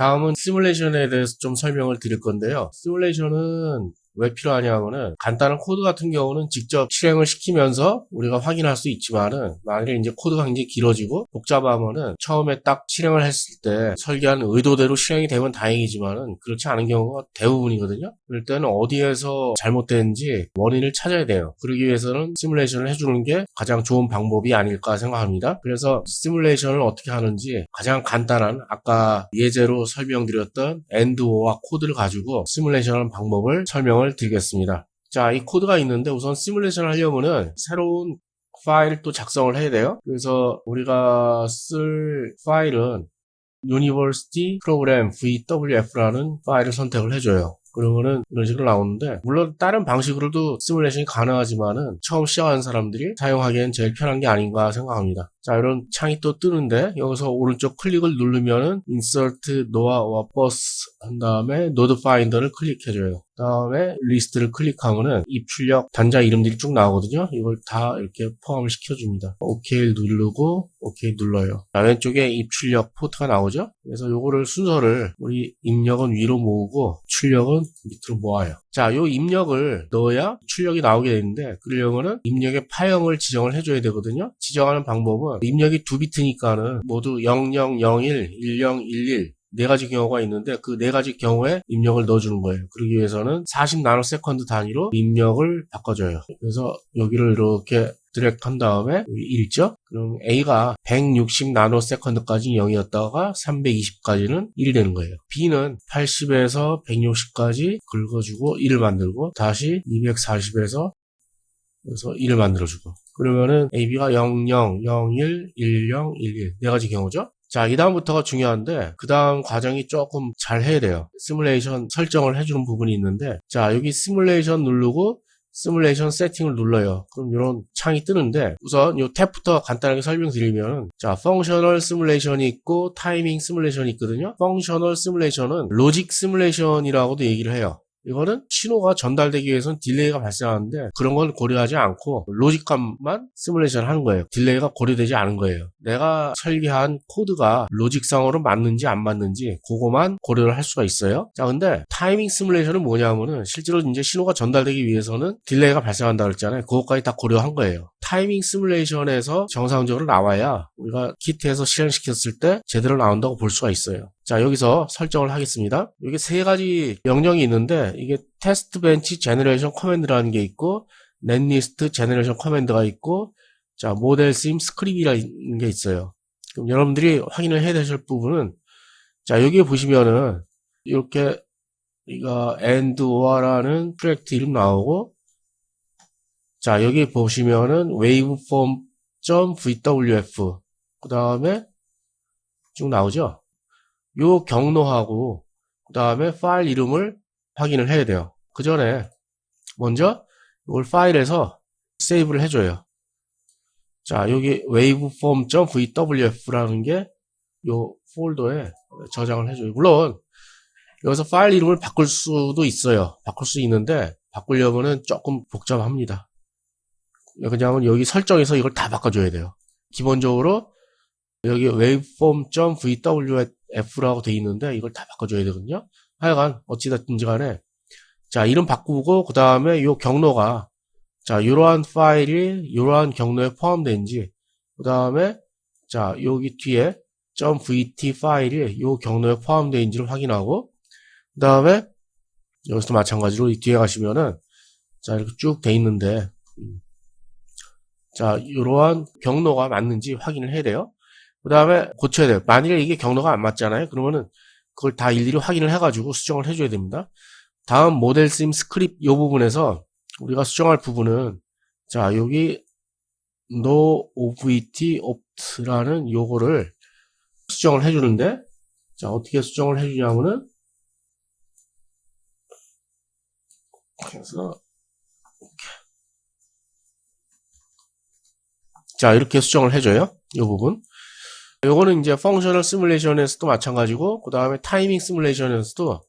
다음은 시뮬레이션에 대해서 좀 설명을 드릴 건데요. 시뮬레이션은 왜 필요하냐면은 간단한 코드 같은 경우는 직접 실행을 시키면서 우리가 확인할 수 있지만은 만약에 이제 코드가 굉장히 길어지고 복잡하면은 처음에 딱 실행을 했을 때 설계한 의도대로 실행이 되면 다행이지만은 그렇지 않은 경우가 대부분이거든요. 그럴 때는 어디에서 잘못됐는지 원인을 찾아야 돼요. 그러기 위해서는 시뮬레이션을 해주는 게 가장 좋은 방법이 아닐까 생각합니다. 그래서 시뮬레이션을 어떻게 하는지 가장 간단한 아까 예제로 설명드렸던 엔드오와 코드를 가지고 시뮬레이션하는 방법을 설명을 드리겠습니다. 자, 이 코드가 있는데 우선 시뮬레이션을 하려면은 새로운 파일을 또 작성을 해야 돼요. 그래서 우리가 쓸 파일은 University Program VWF라는 파일을 선택을 해줘요. 그러면은 이런 식으로 나오는데 물론 다른 방식으로도 시뮬레이션이 가능하지만은 처음 시작하는 사람들이 사용하기엔 제일 편한 게 아닌가 생각합니다. 자 이런 창이 또 뜨는데 여기서 오른쪽 클릭을 누르면은 Insert Noah or Bus 한 다음에 Node Finder를 클릭해줘요. 그 다음에 리스트를 클릭하면은 입출력 단자 이름들이 쭉 나오거든요. 이걸 다 이렇게 포함을 시켜줍니다. OK 누르고 OK 눌러요. 자, 왼쪽에 입출력 포트가 나오죠. 그래서 요거를 순서를 우리 입력은 위로 모으고 출력은 밑으로 모아요. 자, 요 입력을 넣어야 출력이 나오게 되는데 그러려면은 입력의 파형을 지정을 해줘야 되거든요. 지정하는 방법은 입력이 두 비트니까는 모두 0001, 1011 네 가지 경우가 있는데 그 네 가지 경우에 입력을 넣어주는 거예요. 그러기 위해서는 40 나노세컨드 단위로 입력을 바꿔줘요. 그래서 여기를 이렇게 드래그 한 다음에 읽죠? 그럼 A가 160 나노세컨드까지 0이었다가 320까지는 1이 되는 거예요. B는 80에서 160까지 긁어주고 1을 만들고 다시 240에서 그래서 1을 만들어주고 그러면은 AB가 00, 01, 10, 11 네 가지 경우죠? 자, 이 다음부터가 중요한데, 그 다음 과정이 조금 잘 해야 돼요. 시뮬레이션 설정을 해주는 부분이 있는데, 자, 여기 시뮬레이션 누르고, 시뮬레이션 세팅을 눌러요. 그럼 이런 창이 뜨는데, 우선 이 탭부터 간단하게 설명드리면, 자, 펑셔널 시뮬레이션이 있고, 타이밍 시뮬레이션이 있거든요. 펑셔널 시뮬레이션은 로직 시뮬레이션이라고도 얘기를 해요. 이거는 신호가 전달되기 위해서는 딜레이가 발생하는데 그런 건 고려하지 않고 로직감만 시뮬레이션 하는 거예요. 딜레이가 고려되지 않은 거예요. 내가 설계한 코드가 로직상으로 맞는지 안 맞는지 그거만 고려를 할 수가 있어요. 자, 근데 타이밍 시뮬레이션은 뭐냐면은 실제로 이제 신호가 전달되기 위해서는 딜레이가 발생한다 그랬잖아요. 그것까지 다 고려한 거예요. 타이밍 시뮬레이션에서 정상적으로 나와야 우리가 키트에서 실행시켰을 때 제대로 나온다고 볼 수가 있어요. 자, 여기서 설정을 하겠습니다. 여기 세 가지 명령이 있는데 이게 테스트 벤치 제너레이션 커맨드라는 게 있고 넷리스트 제너레이션 커맨드가 있고 자, 모델 심 스크립이라는 게 있어요. 그럼 여러분들이 확인을 해야 되실 부분은 자, 여기 보시면은 이렇게 이거 and or라는 프로젝트 이름 나오고 자, 여기 보시면은 waveform.vwf 그 다음에 쭉 나오죠? 요 경로하고 그 다음에 파일 이름을 확인을 해야 돼요. 그 전에 먼저 이걸 파일에서 세이브를 해줘요. 자, 여기 waveform.vwf라는 게 요 폴더에 저장을 해줘요. 물론 여기서 파일 이름을 바꿀 수도 있어요. 바꿀 수 있는데 바꾸려면은 조금 복잡합니다. 그냥 여기 설정에서 이걸 다 바꿔줘야 돼요. 기본적으로 여기 waveform.vwf 라고 돼 있는데 이걸 다 바꿔줘야 되거든요. 하여간 어찌됐든지 간에 자 이름 바꾸고 그 다음에 요 경로가 자 이러한 파일이 이러한 경로에 포함된지 그 다음에 자 여기 뒤에 .vt 파일이 요 경로에 포함된지를 확인하고 그 다음에 여기서도 마찬가지로 이 뒤에 가시면은 자 이렇게 쭉 돼 있는데 자 이러한 경로가 맞는지 확인을 해야 돼요. 그 다음에 고쳐야 돼요. 만일에 이게 경로가 안 맞잖아요. 그러면은 그걸 다 일일이 확인을 해가지고 수정을 해줘야 됩니다. 다음 모델 심 스크립트 이 부분에서 우리가 수정할 부분은 자 여기 no ovt opt라는 요거를 수정을 해주는데 자 어떻게 수정을 해주냐면은 그래서 자 이렇게 수정을 해줘요. 이 부분. 요거는 이제 펑셔널 시뮬레이션에서도 마찬가지고 그 다음에 타이밍 시뮬레이션에서도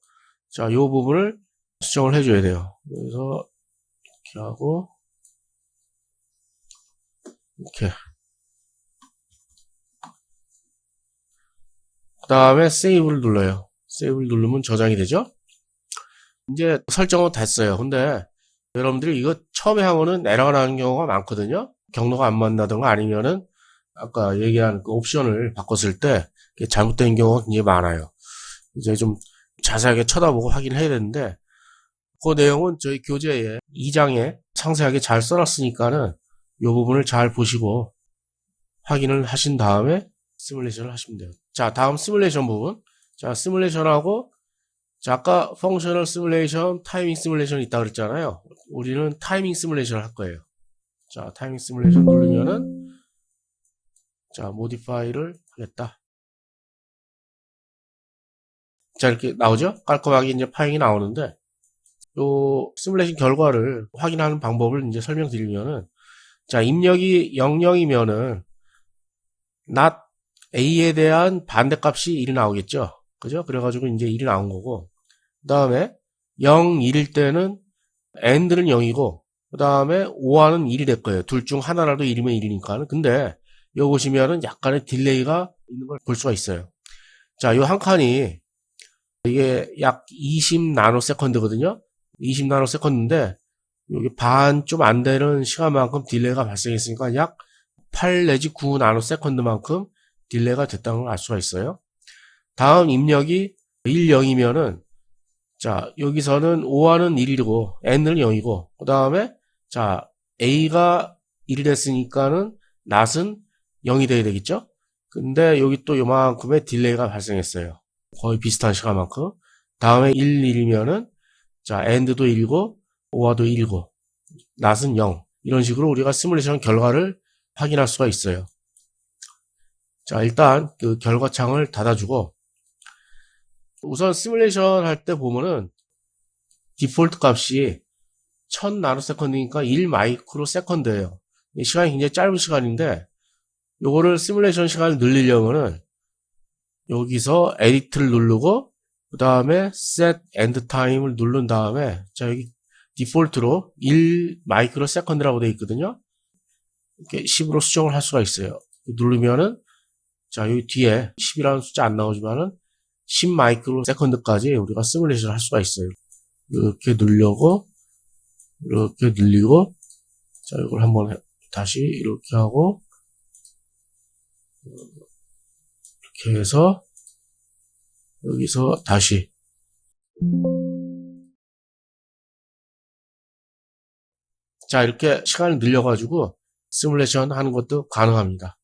자이 부분을 수정을 해줘야 돼요. 그래서 이렇게 하고 이렇게 그 다음에 세이브를 눌러요. 세이브를 누르면 저장이 되죠? 이제 설정은 됐어요. 근데 여러분들이 이거 처음에 하면은 에러가 나는 경우가 많거든요. 경로가 안 맞나든가 아니면은 아까 얘기한 그 옵션을 바꿨을 때 잘못된 경우가 굉장히 많아요. 이제 좀 자세하게 쳐다보고 확인을 해야 되는데 그 내용은 저희 교재에 2장에 상세하게 잘 써놨으니까는 이 부분을 잘 보시고 확인을 하신 다음에 시뮬레이션을 하시면 돼요. 자, 다음 시뮬레이션 부분. 자, 시뮬레이션하고 자, 아까 펑셔널 시뮬레이션, 타이밍 시뮬레이션 있다 그랬잖아요. 우리는 타이밍 시뮬레이션을 할 거예요. 자, 타이밍 시뮬레이션 누르면은 자, 모디파이를 하겠다. 자, 이렇게 나오죠? 깔끔하게 이제 파잉이 나오는데 요 시뮬레이션 결과를 확인하는 방법을 이제 설명드리면은 자, 입력이 00이면은 not a에 대한 반대값이 1이 나오겠죠. 그죠? 그래가지고 이제 1이 나온 거고 그 다음에 0, 1일 때는 and는 0이고 그 다음에 5와는 1이 될 거예요. 둘 중 하나라도 1이면 1이니까 는 근데 여기 보시면은 약간의 딜레이가 있는 걸 볼 수가 있어요. 자, 요한 칸이 이게 약 20 나노 세컨드거든요. 20 나노 세컨드인데 여기 반 좀 안 되는 시간만큼 딜레이가 발생했으니까 약 8 내지 9 나노 세컨드만큼 딜레이가 됐다는 걸 알 수가 있어요. 다음 입력이 1, 0이면은 자 여기서는 5와는 1이고 n은 0이고 그 다음에 자 a가 1이 됐으니까는 not은 0이 돼야 되겠죠? 근데 여기 또 요만큼의 딜레이가 발생했어요. 거의 비슷한 시간만큼. 다음에 1, 1이면은 자 and도 1이고 5와도 1이고 not은 0 이런 식으로 우리가 시뮬레이션 결과를 확인할 수가 있어요. 자, 일단 그 결과창을 닫아주고 우선 시뮬레이션 할 때 보면은 디폴트 값이 1000 나노세컨드니까 1 마이크로 세컨드예요. 이 시간이 굉장히 짧은 시간인데 요거를 시뮬레이션 시간을 늘리려면은 여기서 에디트를 누르고 그 다음에 set end time을 누른 다음에 자 여기 디폴트로 1 마이크로 세컨드라고 되어 있거든요. 이렇게 10으로 수정을 할 수가 있어요. 누르면은 자 여기 뒤에 10이라는 숫자 안 나오지만은 10 마이크로 세컨드까지 우리가 시뮬레이션을 할 수가 있어요. 이렇게 누르고 이렇게 늘리고 자 이걸 한번 해- 다시 이렇게 하고 이렇게 해서 여기서 다시 자 이렇게 시간을 늘려가지고 시뮬레이션 하는 것도 가능합니다.